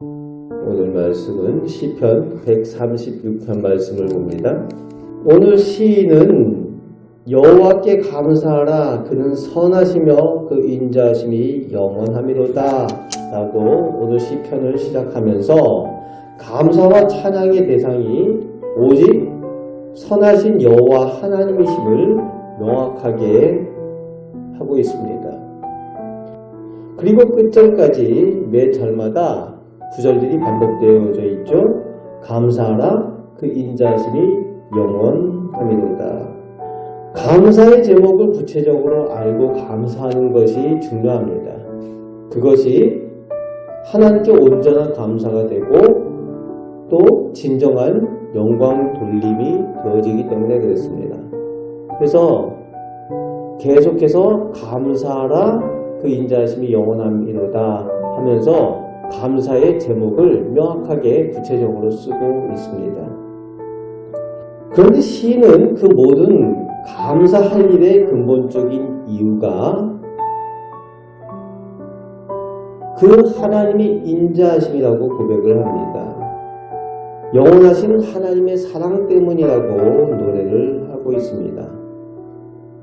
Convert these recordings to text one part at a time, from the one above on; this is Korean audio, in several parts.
오늘 말씀은 시편 136편 말씀을 봅니다. 오늘 시인은 여호와께 감사하라 그는 선하시며 그 인자심이 영원함이로다 라고 오늘 시편을 시작하면서 감사와 찬양의 대상이 오직 선하신 여호와 하나님이심을 명확하게 하고 있습니다. 그리고 끝절까지 매 절마다 구절들이 반복되어져 있죠. 감사하라 그 인자심이 영원함이로다. 감사의 제목을 구체적으로 알고 감사하는 것이 중요합니다. 그것이 하나님께 온전한 감사가 되고 또 진정한 영광 돌림이 되어지기 때문에 그렇습니다. 그래서 계속해서 감사하라 그 인자심이 영원함이로다 하면서 감사의 제목을 명확하게 구체적으로 쓰고 있습니다. 그런데 시인은 그 모든 감사할 일의 근본적인 이유가 그 하나님이 인자하심이라고 고백을 합니다. 영원하신 하나님의 사랑 때문이라고 노래를 하고 있습니다.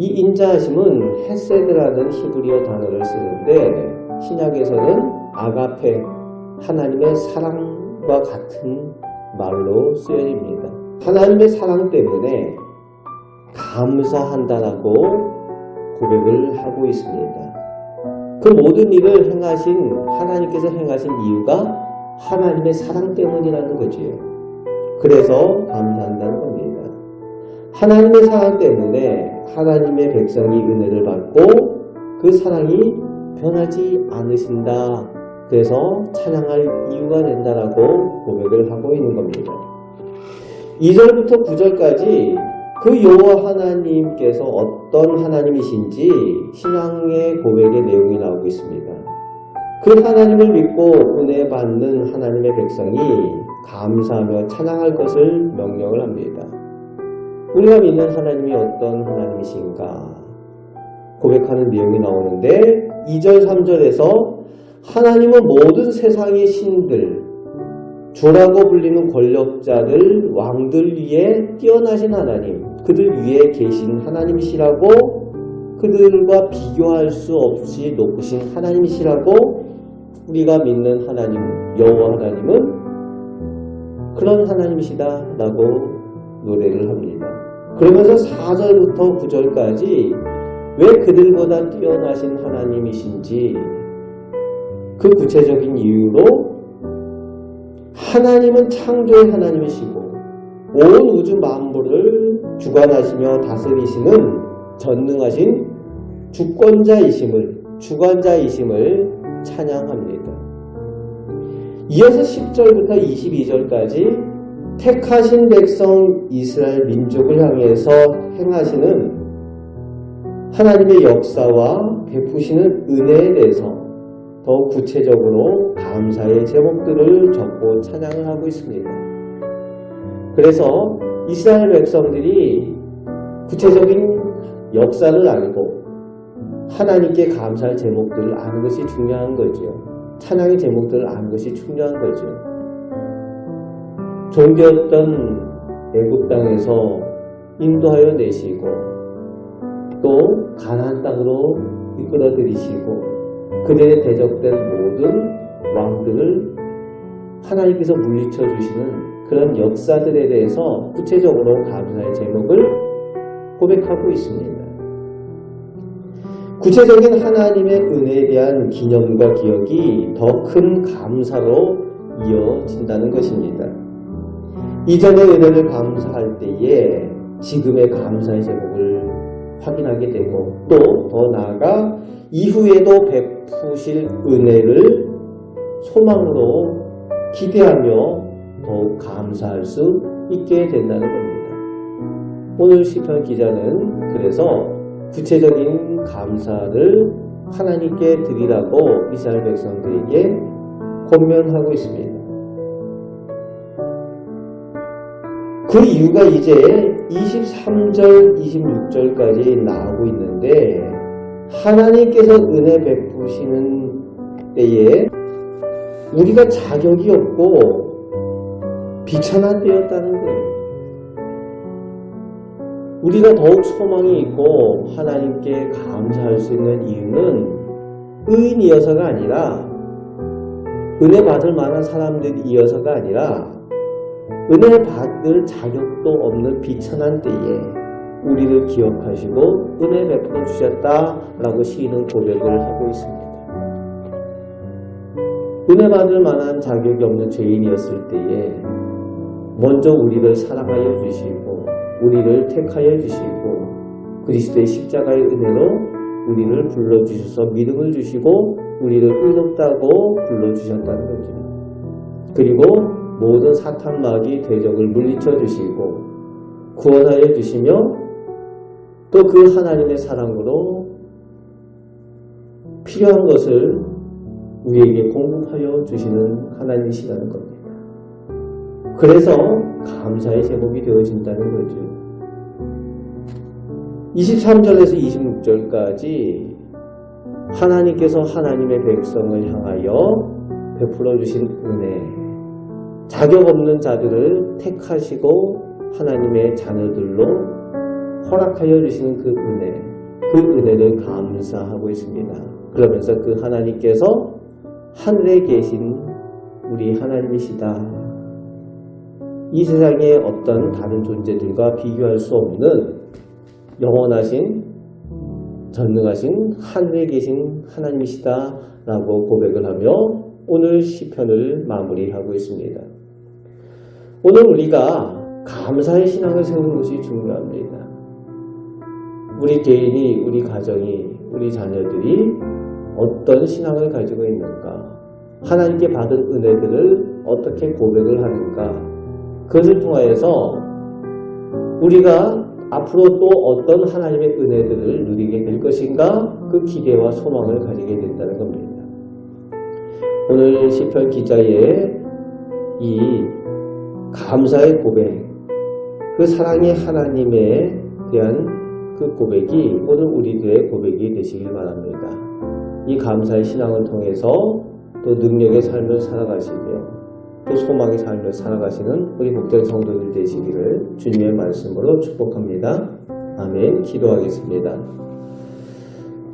이 인자하심은 헤세드라는 히브리어 단어를 쓰는데 신약에서는 아가페 하나님의 사랑과 같은 말로 쓰여집니다. 하나님의 사랑 때문에 감사한다라고 고백을 하고 있습니다. 그 모든 일을 행하신 하나님께서 행하신 이유가 하나님의 사랑 때문이라는 거지요. 그래서 감사한다는. 하나님의 사랑 때문에 하나님의 백성이 은혜를 받고 그 사랑이 변하지 않으신다. 그래서 찬양할 이유가 된다라고 고백을 하고 있는 겁니다. 2절부터 9절까지 그 여호와 하나님께서 어떤 하나님이신지 신앙의 고백의 내용이 나오고 있습니다. 그 하나님을 믿고 은혜 받는 하나님의 백성이 감사하며 찬양할 것을 명령을 합니다. 우리가 믿는 하나님이 어떤 하나님이신가 고백하는 내용이 나오는데 2절 3절에서 하나님은 모든 세상의 신들 주라고 불리는 권력자들 왕들 위에 뛰어나신 하나님 그들 위에 계신 하나님이시라고 그들과 비교할 수 없이 높으신 하나님이시라고 우리가 믿는 하나님 여호와 하나님은 그런 하나님이시다라고 노래를 합니다. 그러면서 4절부터 9절까지 왜 그들보다 뛰어나신 하나님이신지 그 구체적인 이유로 하나님은 창조의 하나님이시고 온 우주 만물을 주관하시며 다스리시는 전능하신 주권자이심을 주관자이심을 찬양합니다. 이어서 10절부터 22절까지 택하신 백성 이스라엘 민족을 향해서 행하시는 하나님의 역사와 베푸시는 은혜에 대해서 더 구체적으로 감사의 제목들을 적고 찬양을 하고 있습니다. 그래서 이스라엘 백성들이 구체적인 역사를 알고 하나님께 감사할 제목들을 아는 것이 중요한 거죠. 찬양의 제목들을 아는 것이 중요한 거죠. 종되었던 애굽 땅에서 인도하여 내시고 또 가나안 땅으로 이끌어 들이시고 그들의 대적된 모든 왕들을 하나님께서 물리쳐 주시는 그런 역사들에 대해서 구체적으로 감사의 제목을 고백하고 있습니다. 구체적인 하나님의 은혜에 대한 기념과 기억이 더 큰 감사로 이어진다는 것입니다. 이전의 은혜를 감사할 때에 지금의 감사의 제목을 확인하게 되고 또 더 나아가 이후에도 베푸실 은혜를 소망으로 기대하며 더욱 감사할 수 있게 된다는 겁니다. 오늘 시편 기자는 그래서 구체적인 감사를 하나님께 드리라고 이스라엘 백성들에게 권면하고 있습니다. 그 이유가 이제 23절, 26절까지 나오고 있는데 하나님께서 은혜 베푸시는 때에 우리가 자격이 없고 비천한 되었다는 거예요. 우리가 더욱 소망이 있고 하나님께 감사할 수 있는 이유는 의인이어서가 아니라 은혜 받을 만한 사람들이어서가 아니라 은혜 받을 자격도 없는 비천한 때에 우리를 기억하시고 은혜 베풀어 주셨다라고 시인은 고백을 하고 있습니다. 은혜 받을 만한 자격이 없는 죄인이었을 때에 먼저 우리를 사랑하여 주시고 우리를 택하여 주시고 그리스도의 십자가의 은혜로 우리를 불러주셔서 믿음을 주시고 우리를 의롭다고 불러주셨다는 거죠. 그리고 모든 사탄 마귀 대적을 물리쳐 주시고 구원하여 주시며 또 그 하나님의 사랑으로 필요한 것을 우리에게 공급하여 주시는 하나님이시라는 겁니다. 그래서 감사의 제목이 되어진다는 거죠. 23절에서 26절까지 하나님께서 하나님의 백성을 향하여 베풀어 주신 은혜, 자격 없는 자들을 택하시고 하나님의 자녀들로 허락하여 주시는 그 은혜, 그 은혜를 감사하고 있습니다. 그러면서 그 하나님께서 하늘에 계신 우리 하나님이시다. 이 세상의 어떤 다른 존재들과 비교할 수 없는 영원하신 전능하신 하늘에 계신 하나님이시다 라고 고백을 하며 오늘 시편을 마무리하고 있습니다. 오늘 우리가 감사의 신앙을 세우는 것이 중요합니다. 우리 개인이, 우리 가정이, 우리 자녀들이 어떤 신앙을 가지고 있는가, 하나님께 받은 은혜들을 어떻게 고백을 하는가, 그것을 통하여서 우리가 앞으로 또 어떤 하나님의 은혜들을 누리게 될 것인가 그 기대와 소망을 가지게 된다는 겁니다. 오늘 시편 기자의 이 감사의 고백, 그 사랑의 하나님에 대한 그 고백이 오늘 우리들의 고백이 되시길 바랍니다. 이 감사의 신앙을 통해서 또 능력의 삶을 살아가시며 또 소망의 삶을 살아가시는 우리 복된 성도들 되시기를 주님의 말씀으로 축복합니다. 아멘. 기도하겠습니다.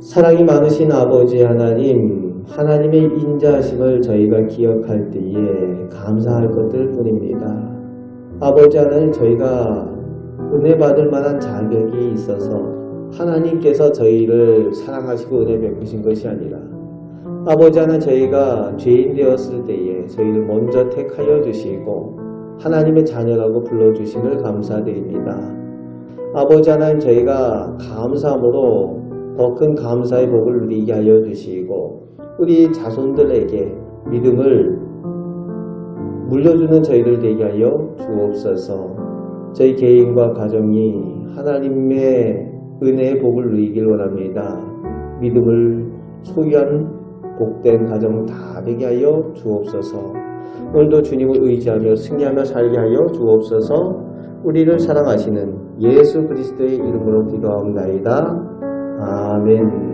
사랑이 많으신 아버지 하나님, 하나님의 인자하심을 저희가 기억할 때에 감사할 것들 뿐입니다. 아버지 하나님, 저희가 은혜 받을 만한 자격이 있어서 하나님께서 저희를 사랑하시고 은혜 베푸신 것이 아니라 아버지 하나 저희가 죄인 되었을 때에 저희를 먼저 택하여 주시고 하나님의 자녀라고 불러주심을 감사드립니다. 아버지 하나님 저희가 감사함으로 더 큰 감사의 복을 누리게 하여 주시고 우리 자손들에게 믿음을 물려주는 저희들 되게 하여 주옵소서 저희 개인과 가정이 하나님의 은혜의 복을 누리길 원합니다. 믿음을 소유한 복된 가정 다 되게 하여 주옵소서. 오늘도 주님을 의지하며 승리하며 살게 하여 주옵소서. 우리를 사랑하시는 예수 그리스도의 이름으로 기도하옵나이다. 아멘.